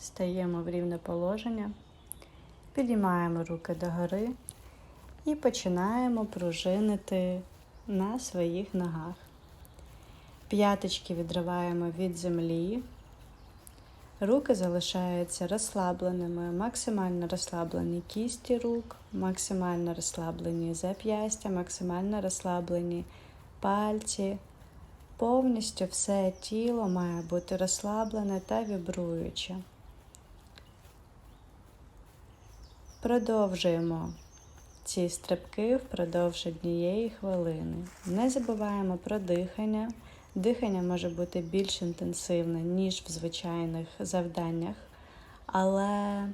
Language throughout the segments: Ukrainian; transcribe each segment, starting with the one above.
Стаємо в рівне положення, підіймаємо руки догори і починаємо пружинити на своїх ногах. П'яточки відриваємо від землі. Руки залишаються розслабленими, максимально розслаблені кісті рук, максимально розслаблені зап'ястя, максимально розслаблені пальці. Повністю все тіло має бути розслаблене та вібруюче. Продовжуємо ці стрибки впродовж однієї хвилини. Не забуваємо про дихання. Дихання може бути більш інтенсивне, ніж в звичайних завданнях, але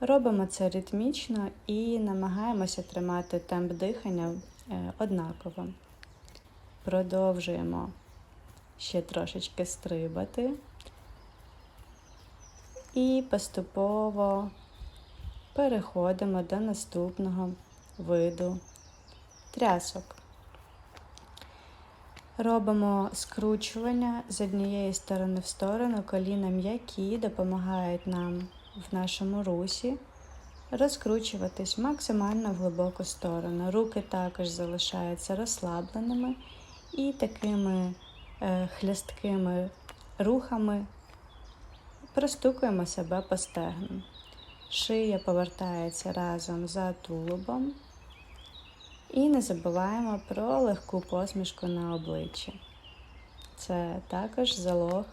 робимо це ритмічно і намагаємося тримати темп дихання е, однаково. Продовжуємо ще трошечки стрибати і поступово переходимо до наступного виду трясок. Робимо скручування з однієї сторони в сторону, коліна м'які допомагають нам в нашому русі розкручуватись максимально в глибоку сторону. Руки також залишаються розслабленими і такими е, хлясткими рухами простукуємо себе по стегнам. Шия повертається разом за тулубом. І не забуваємо про легку посмішку на обличчі. Це також залог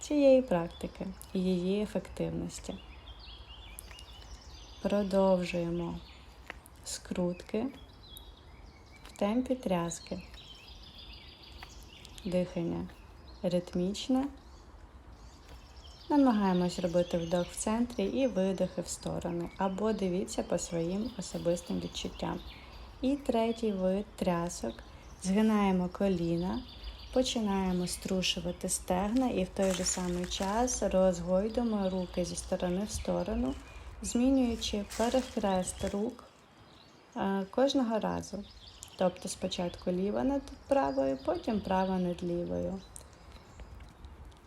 цієї практики і її ефективності. Продовжуємо скрутки в темпі тряски. Дихання ритмічне. Намагаємось робити вдох в центрі і видихи в сторони, або дивіться по своїм особистим відчуттям. І третій вид трясок. Згинаємо коліна, починаємо струшувати стегна і в той же самий час розгойдуємо руки зі сторони в сторону, змінюючи перехрест рук е, кожного разу. Тобто спочатку ліва над правою, потім права над лівою.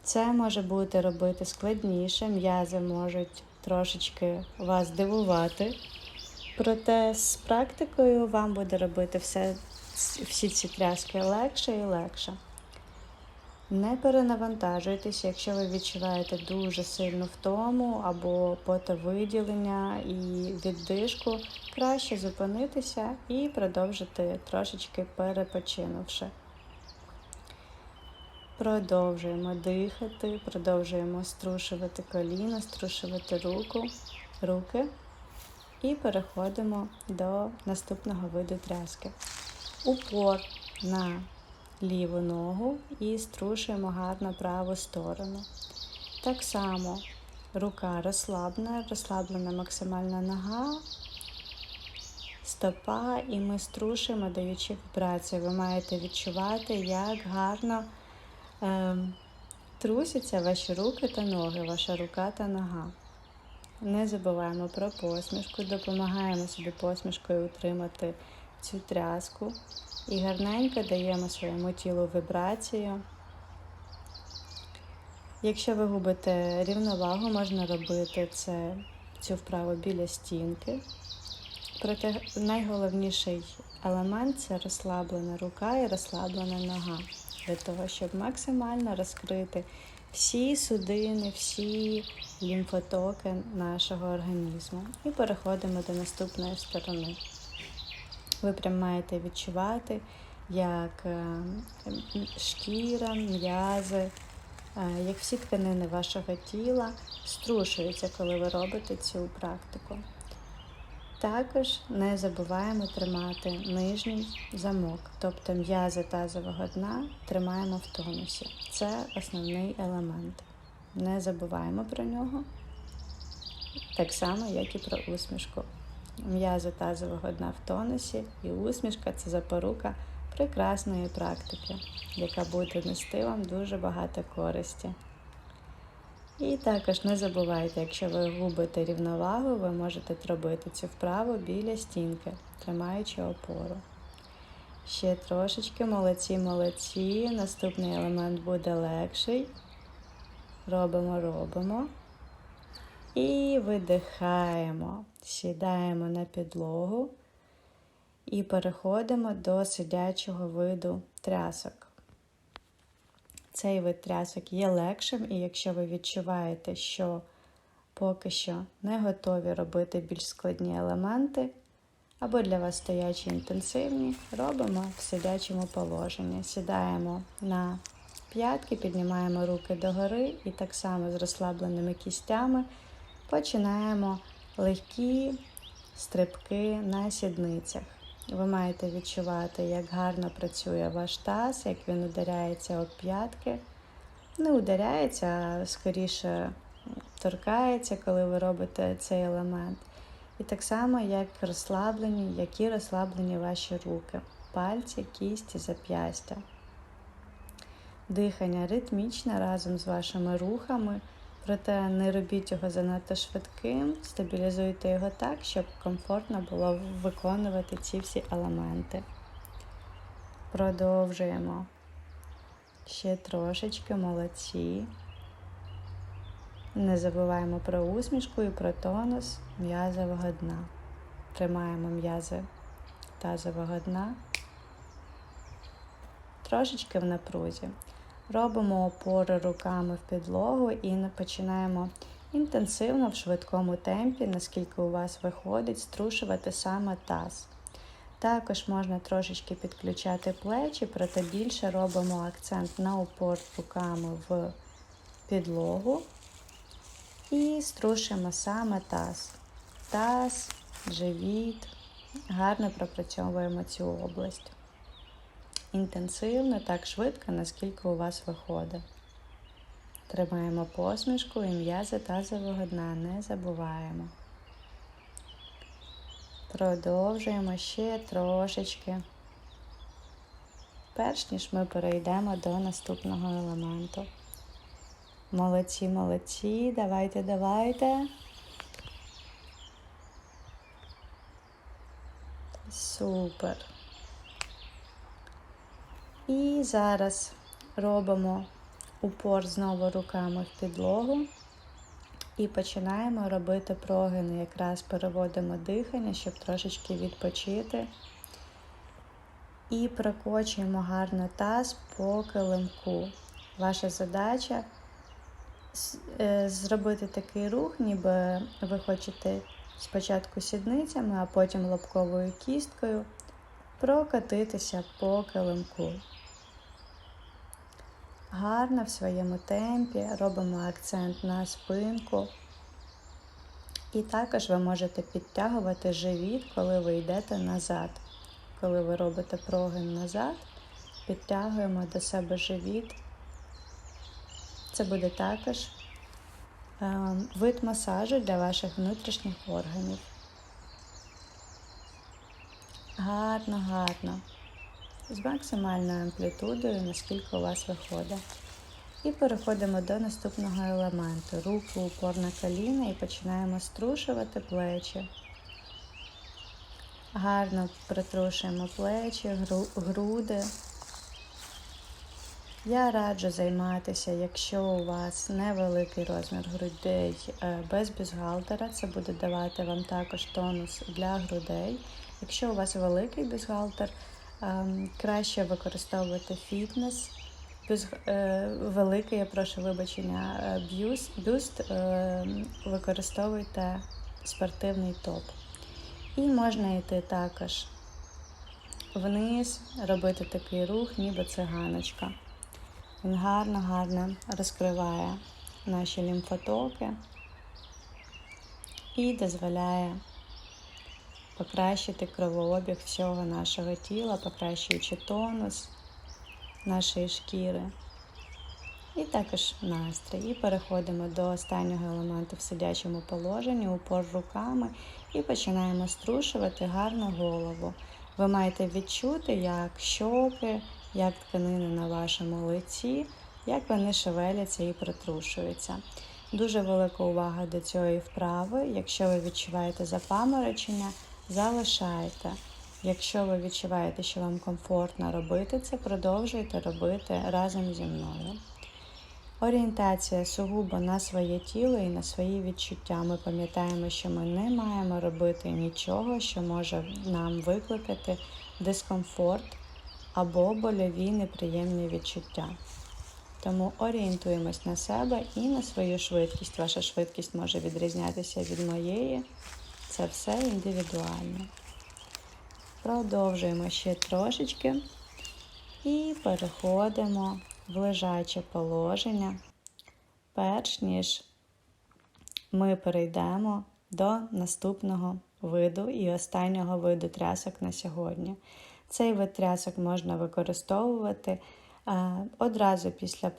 Це може бути робити складніше, м'язи можуть трошечки вас дивувати. Проте з практикою вам буде робити все, всі ці тряски легше і легше. Не перенавантажуйтесь, якщо ви відчуваєте дуже сильну втому або потовиділення і віддишку, краще зупинитися і продовжити трошечки перепочинувши. Продовжуємо дихати, продовжуємо струшувати коліна, струшувати руку, руки. І переходимо до наступного виду тряски. Упор на ліву ногу і струшуємо гарно праву сторону. Так само рука розслаблена, розслаблена максимальна нога, стопа, і ми струшуємо, даючи вібрацію. Ви маєте відчувати, як гарно трусяться ваші руки та ноги, ваша рука та нога. Не забуваємо про посмішку, допомагаємо собі посмішкою утримати цю тряску і гарненько даємо своєму тілу вібрацію. Якщо ви губите рівновагу, можна робити це, цю вправу біля стінки. Проте найголовніший елемент це розслаблена рука і розслаблена нога, для того, щоб максимально розкрити всі судини, всі лімфотоки нашого організму. І переходимо до наступної сторони. Ви прям маєте відчувати, як е, шкіра, м'язи, е, як всі тканини вашого тіла струшуються, коли ви робите цю практику. Також не забуваємо тримати нижній замок, тобто м'язи тазового дна тримаємо в тонусі. Це основний елемент. Не забуваємо про нього, так само, як і про усмішку. М'язи тазового дна в тонусі і усмішка це запорука прекрасної практики, яка буде нести вам дуже багато користі. І також не забувайте, якщо ви губите рівновагу, ви можете робити цю вправу біля стінки, тримаючи опору. Ще трошечки, молодці, молодці. Наступний елемент буде легший. Робимо, робимо. І видихаємо, сідаємо на підлогу і переходимо до сидячого виду трясок. Цей вид трясок є легшим, і якщо ви відчуваєте, що поки що не готові робити більш складні елементи, або для вас стоячі інтенсивні, робимо в сидячому положенні. Сідаємо на п'ятки, піднімаємо руки догори і так само з розслабленими кістями починаємо легкі стрибки на сідницях. Ви маєте відчувати, як гарно працює ваш таз, як він ударяється об п'ятки. Не ударяється, а скоріше торкається, коли ви робите цей елемент. І так само, як розслаблені, які розслаблені ваші руки, пальці, кісті, зап'ястя. Дихання ритмічне разом з вашими рухами, проте не робіть його занадто швидким, стабілізуйте його так, щоб комфортно було виконувати ці всі елементи. Продовжуємо. Ще трошечки молодці. Не забуваємо про усмішку і про тонус м'язового дна. Тримаємо м'язи тазового дна. Трошечки в напрузі. Робимо опори руками в підлогу і починаємо інтенсивно в швидкому темпі, наскільки у вас виходить, струшувати саме таз. Також можна трошечки підключати плечі, проте більше робимо акцент на опор руками в підлогу. І струшимо саме таз. Таз, живіт. Гарно пропрацьовуємо цю область. Інтенсивно, так швидко, наскільки у вас виходить. Тримаємо посмішку і м'язи тазового дна, не забуваємо. Продовжуємо ще трошечки, перш ніж ми перейдемо до наступного елементу. Молодці, молодці, давайте, давайте. Супер. І зараз робимо упор знову руками в підлогу і починаємо робити прогини. Якраз переводимо дихання, щоб трошечки відпочити. І прокочуємо гарно таз по килимку. Ваша задача е, зробити такий рух, ніби ви хочете спочатку сідницями, а потім лобковою кісткою прокатитися по килимку. Гарно в своєму темпі робимо акцент на спинку. І також ви можете підтягувати живіт, коли ви йдете назад. Коли ви робите прогин назад, підтягуємо до себе живіт. Це буде також е, вид масажу для ваших внутрішніх органів. Гарно, гарно з максимальною амплітудою, наскільки у вас виходить. І переходимо до наступного елементу. Руку упор на коліна і починаємо струшувати плечі. Гарно притрушуємо плечі, груди. Я раджу займатися, якщо у вас невеликий розмір грудей е, без бюстгальтера, це буде давати вам також тонус для грудей. Якщо у вас великий бюстгальтер, Ем, краще використовувати фітнес. Е, великий, я прошу вибачення, е, бюст, бюст е, використовуйте спортивний топ. І можна йти також вниз, робити такий рух, ніби циганочка. Він гарно-гарно розкриває наші лімфотоки і дозволяє покращити кровообіг всього нашого тіла, покращуючи тонус нашої шкіри. І також настрій. І переходимо до останнього елементу в сидячому положенні, упор руками, і починаємо струшувати гарну голову. Ви маєте відчути, як щоки, як тканини на вашому лиці, як вони шевеляться і притрушуються. Дуже велика увага до цієї вправи. Якщо ви відчуваєте запаморочення, залишайте. Якщо ви відчуваєте, що вам комфортно робити це, продовжуйте робити разом зі мною. Орієнтація сугубо на своє тіло і на свої відчуття. Ми пам'ятаємо, що ми не маємо робити нічого, що може нам викликати дискомфорт або больові неприємні відчуття. Тому орієнтуємось на себе і на свою швидкість. Ваша швидкість може відрізнятися від моєї. Це все індивідуально. Продовжуємо ще трошечки і переходимо в лежаче положення, перш ніж ми перейдемо до наступного виду і останнього виду трясок на сьогодні. Цей вид трясок можна використовувати одразу після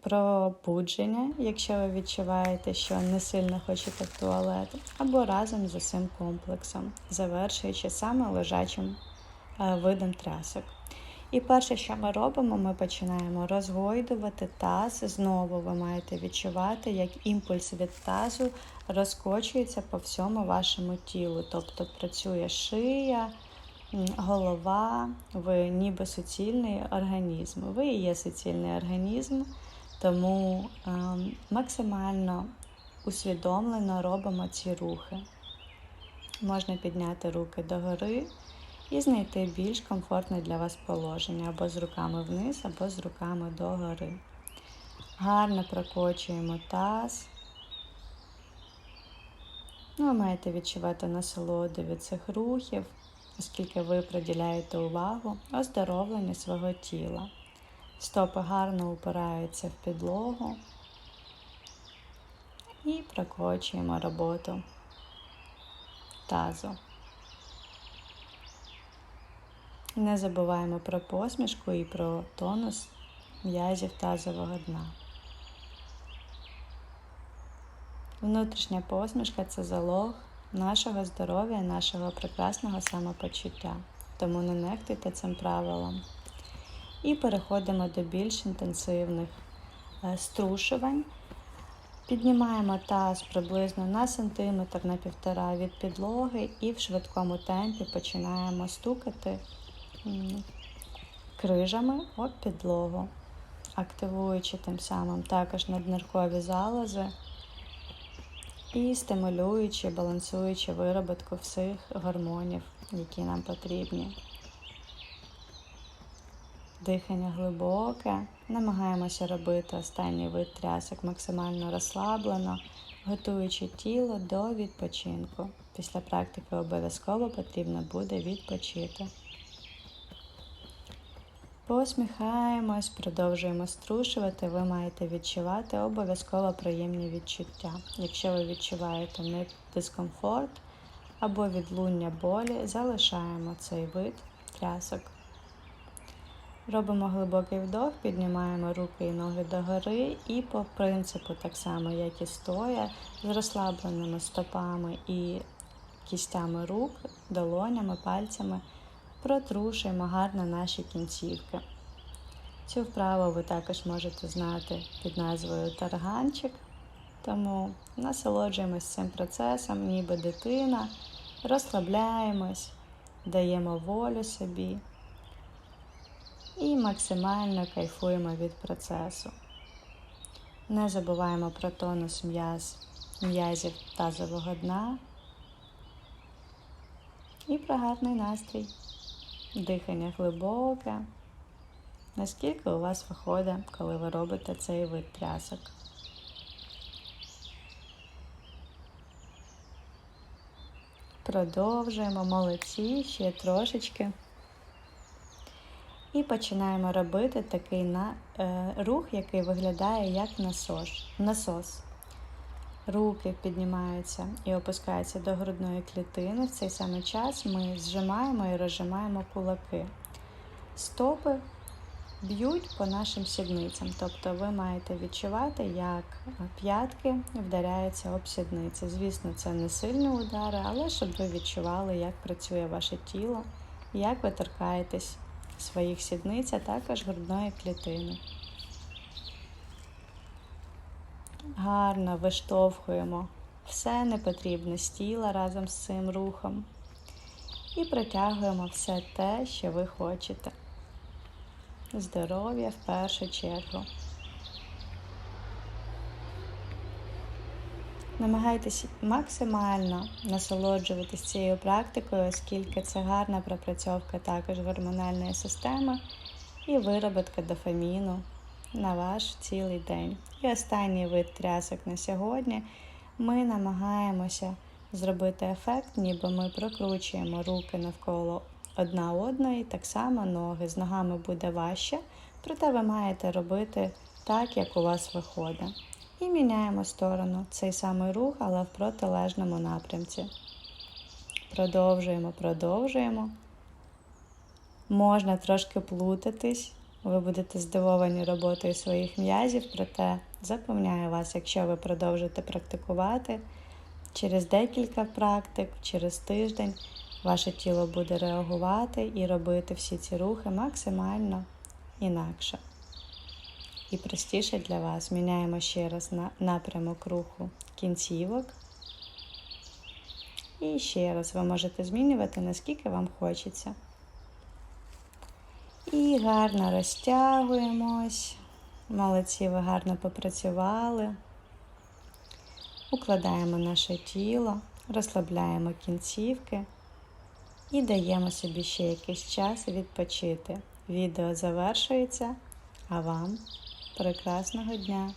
пробудження, якщо ви відчуваєте, що не сильно хочете в туалет, або разом з усім комплексом, завершуючи саме лежачим видом трясок. І перше, що ми робимо, ми починаємо розгойдувати таз. Знову ви маєте відчувати, як імпульс від тазу розкочується по всьому вашому тілу. Тобто працює шия, голова, ви ніби суцільний організм. Ви і є суцільний організм, тому е, максимально усвідомлено робимо ці рухи. Можна підняти руки догори і знайти більш комфортне для вас положення або з руками вниз, або з руками догори. Гарно прокочуємо таз. Ви маєте відчувати насолоду від цих рухів, оскільки ви приділяєте увагу оздоровленню свого тіла. Стопи гарно упираються в підлогу і прокочуємо роботу тазу. Не забуваємо про посмішку і про тонус м'язів тазового дна. Внутрішня посмішка це залог нашого здоров'я, нашого прекрасного самопочуття. Тому не нехтуйте цим правилом. І переходимо до більш інтенсивних е, струшувань. Піднімаємо таз приблизно на сантиметр на півтора від підлоги і в швидкому темпі починаємо стукати крижами об підлогу, активуючи тим самим також надниркові залози і стимулюючи, балансуючи вироботку всіх гормонів, які нам потрібні. Дихання глибоке, намагаємося робити останній вид трясок максимально розслаблено, готуючи тіло до відпочинку. Після практики обов'язково потрібно буде відпочити. Посміхаємось, продовжуємо струшувати. Ви маєте відчувати обов'язково приємні відчуття. Якщо ви відчуваєте не дискомфорт або відлуння болі, залишаємо цей вид трясок. Робимо глибокий вдох, піднімаємо руки і ноги догори, і по принципу, так само, як і стоя, з розслабленими стопами і кістями рук, долонями, пальцями протрушуємо гарно наші кінцівки. Цю вправу ви також можете знати під назвою тарганчик, тому насолоджуємось цим процесом, ніби дитина, розслабляємось, даємо волю собі і максимально кайфуємо від процесу. Не забуваємо про тонус м'яз, м'язів тазового дна і про гарний настрій. Дихання глибоке. Наскільки у вас виходить, коли ви робите цей вид трясок? Продовжуємо молодці ще трошечки. І починаємо робити такий на, е, рух, який виглядає як насос. насос. Руки піднімаються і опускаються до грудної клітини. В цей самий час ми зжимаємо і розжимаємо кулаки. Стопи б'ють по нашим сідницям. Тобто ви маєте відчувати, як п'ятки вдаряються об сідниці. Звісно, це не сильні удари, але щоб ви відчували, як працює ваше тіло, як ви торкаєтесь своїх сідниць, а також грудної клітини. Гарно виштовхуємо все непотрібне з тіла разом з цим рухом. І притягуємо все те, що ви хочете. Здоров'я в першу чергу. Намагайтесь максимально насолоджуватись цією практикою, оскільки це гарна пропрацьовка також гормональної системи і вироботка дофаміну на ваш цілий день. І останній вид трясок на сьогодні ми намагаємося зробити ефект, ніби ми прокручуємо руки навколо одна одної, так само ноги. З ногами буде важче, проте ви маєте робити так, як у вас виходить. І міняємо сторону. Цей самий рух, але в протилежному напрямці. Продовжуємо, продовжуємо. Можна трошки плутатись, ви будете здивовані роботою своїх м'язів, проте запевняю вас, якщо ви продовжите практикувати, через декілька практик, через тиждень ваше тіло буде реагувати і робити всі ці рухи максимально інакше. І простіше для вас. Міняємо ще раз на напрямок руху кінцівок. І ще раз ви можете змінювати, наскільки вам хочеться. І гарно розтягуємось. Молодці, ви гарно попрацювали. Укладаємо наше тіло, розслабляємо кінцівки і даємо собі ще якийсь час відпочити. Відео завершується, а вам прекрасного дня!